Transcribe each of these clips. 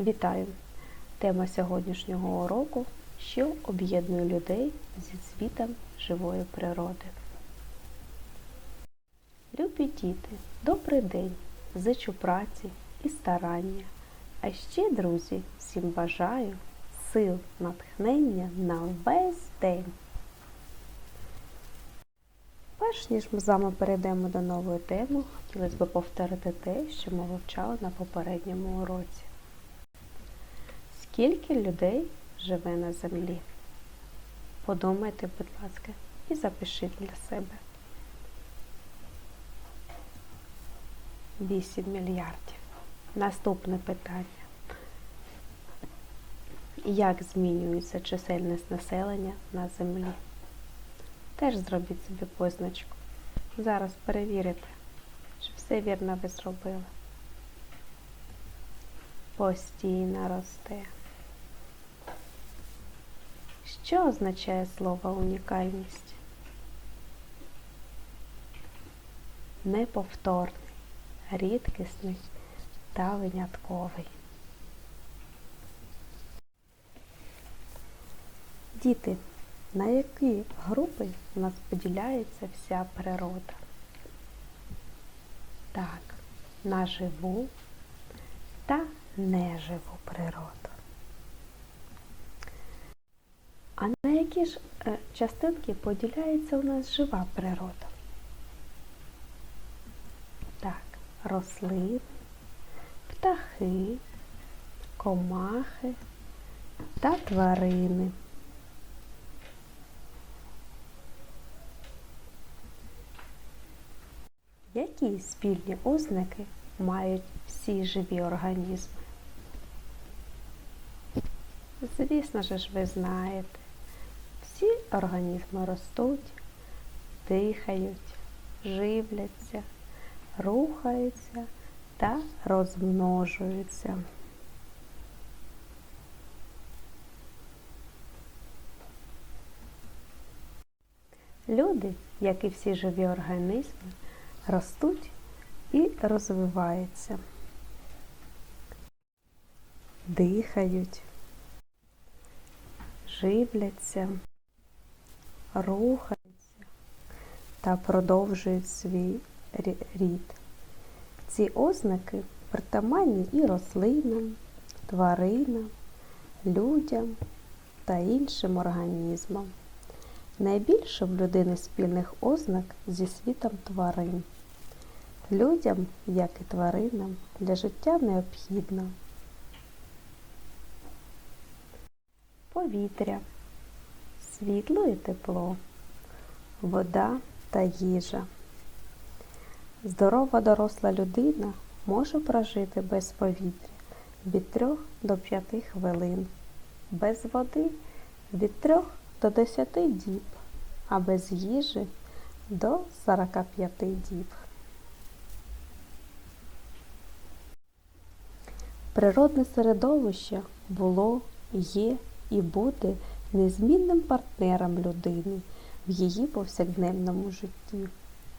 Вітаю! Тема сьогоднішнього уроку що об'єднує людей зі світом живої природи. Любі діти, добрий день! Зичу праці і старання. А ще, друзі, всім бажаю сил, натхнення на весь день. Перш ніж ми з вами перейдемо до нової теми, хотілося б повторити те, що ми вивчали на попередньому уроці. Скільки людей живе на землі? Подумайте, будь ласка, і запишіть для себе. 8 мільярдів. Наступне питання. Як змінюється чисельність населення на землі? Теж зробіть собі позначку. Зараз перевірите, чи все вірно ви зробили. Постійно росте. Що означає слово унікальність? Неповторний, рідкісний та винятковий. Діти, на які групи у нас поділяється вся природа? Так, на живу та неживу природу. А на які ж е, частинки поділяється у нас жива природа? Так, рослини, птахи, комахи та тварини. Які спільні ознаки мають всі живі організми? Звісно ж, ви знаєте, всі організми ростуть, дихають, живляться, рухаються та розмножуються. Люди, як і всі живі організми, ростуть і розвиваються, дихають, живляться, рухаються та продовжують свій рід. Ці ознаки притаманні і рослинам, тваринам, людям та іншим організмам. Найбільше в людини спільних ознак зі світом тварин. Людям, як і тваринам, для життя необхідно повітря, світло і тепло, вода та їжа. Здорова доросла людина може прожити без повітря від 3 до 5 хвилин, без води від 3 до 10 діб, а без їжі до 45 діб. Природне середовище було, є і буде незмінним партнером людини в її повсякденному житті.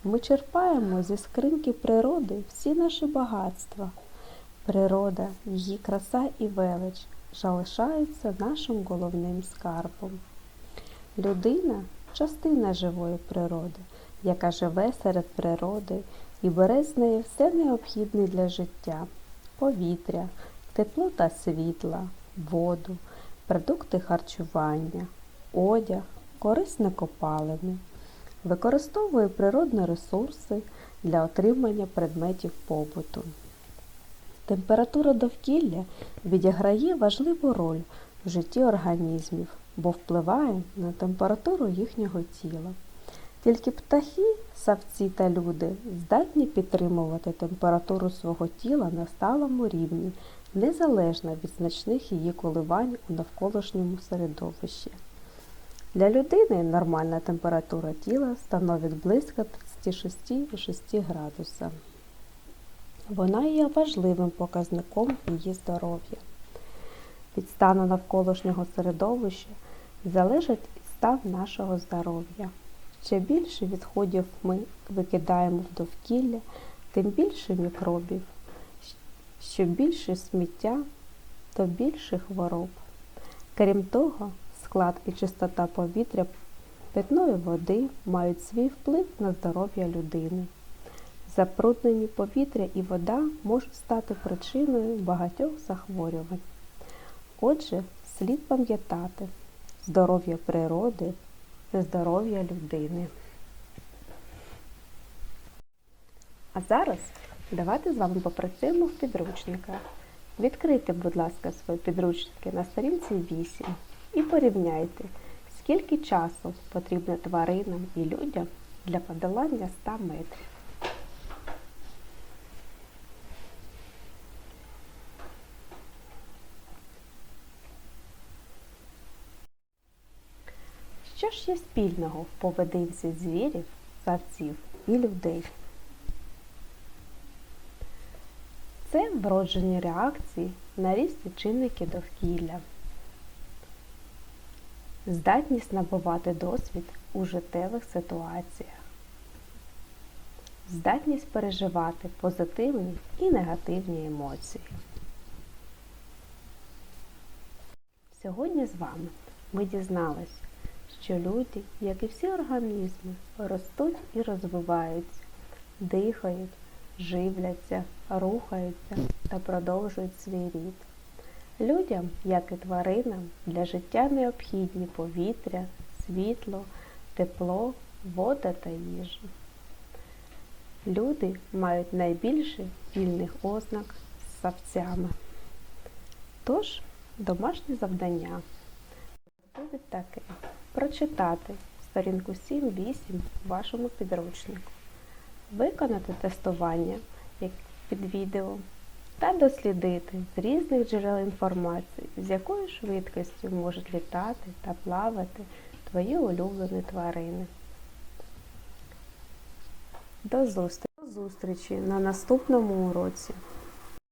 Ми черпаємо зі скриньки природи всі наші багатства. Природа, її краса і велич залишаються нашим головним скарбом. Людина частина живої природи, яка живе серед природи і бере з неї все необхідне для життя повітря, тепло та світла, воду, продукти харчування, одяг, корисне копалини. Використовує природні ресурси для отримання предметів побуту. Температура довкілля відіграє важливу роль в житті організмів, бо впливає на температуру їхнього тіла. Тільки птахи, савці та люди здатні підтримувати температуру свого тіла на сталому рівні, незалежно від значних її коливань у навколишньому середовищі. Для людини нормальна температура тіла становить близько 36,6 градуса. Вона є важливим показником її здоров'я. Від стану навколишнього середовища залежить і стан нашого здоров'я. Що більше відходів ми викидаємо в довкілля, тим більше мікробів. Що більше сміття, то більше хвороб. Крім того, склад і чистота повітря питної води мають свій вплив на здоров'я людини. Забруднені повітря і вода можуть стати причиною багатьох захворювань. Отже, слід пам'ятати, здоров'я природи здоров'я людини. А зараз давайте з вами попрацюємо в підручниках. Відкрийте, будь ласка, свої підручники на сторінці 8 і порівняйте, скільки часу потрібно тваринам і людям для подолання 100 метрів. Що спільного в поведінці звірів, савців і людей? Це вроджені реакції на різні чинники довкілля, здатність набувати досвід у життєвих ситуаціях, здатність переживати позитивні і негативні емоції. Сьогодні з вами ми дізнались, що люди, як і всі організми, ростуть і розвиваються, дихають, живляться, рухаються та продовжують свій рід. Людям, як і тваринам, для життя необхідні повітря, світло, тепло, вода та їжа. Люди мають найбільше вільних ознак з савцями. Тож, домашнє завдання буде таке прочитати сторінку 7-8 в вашому підручнику, виконати тестування як під відео та дослідити з різних джерел інформації, з якою швидкістю можуть літати та плавати твої улюблені тварини. До зустрічі, на наступному уроці.